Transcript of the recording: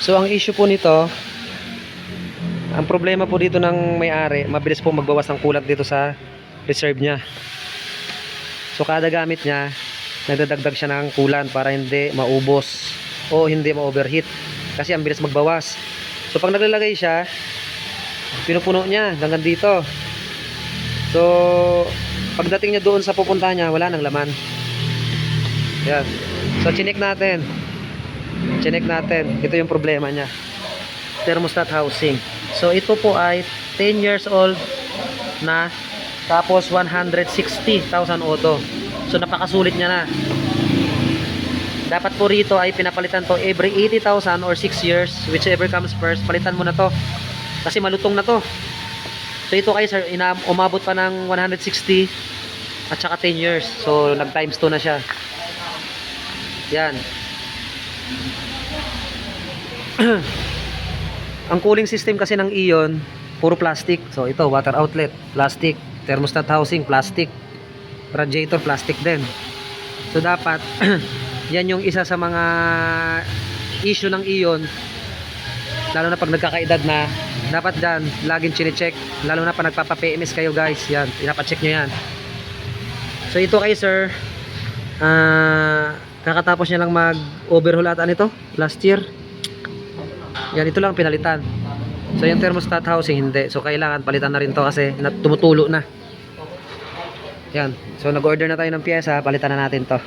So ang issue po nito, ang problema po dito ng may-ari, mabilis po magbawas ng kulat dito sa reserve niya. So kada gamit niya, nagdadagdag siya ng kulan para hindi maubos o hindi ma-overheat kasi ang bilis magbawas. So pag naglalagay siya, pinupuno niya hanggang dito. So pagdating niya doon sa pupuntahan niya, wala nang laman. Yan. So chinek natin. Chinek natin. Ito yung problema niya. Thermostat housing. So ito po ay 10 years old na tapos 160,000 auto. So napakasulit niya na. Dapat po rito ay pinapalitan to every 80,000 or 6 years, whichever comes first, palitan mo na to. Kasi malutong na to. So ito kay sir, ina umabot pa ng 160 at saka 10 years. So nag times 2 na siya. Yan. Ang cooling system kasi ng Ion, puro plastic. So ito, water outlet, plastic. Thermostat housing, plastic. Radiator, plastic din. So dapat, yan yung isa sa mga issue ng Ion. Lalo na pag nagkakaedad na, dapat dyan, laging chinecheck. Lalo na pag nagpapa-PMS kayo guys, yan, pinapacheck nyo yan. So ito kay sir, ah, kakatapos niya lang mag-overhaul ata nito, last year. Yan, ito lang pinalitan. So yung thermostat housing hindi. So kailangan palitan na rin to kasi tumutulo na. Yan. So nag-order na tayo ng pyesa, palitan na natin to.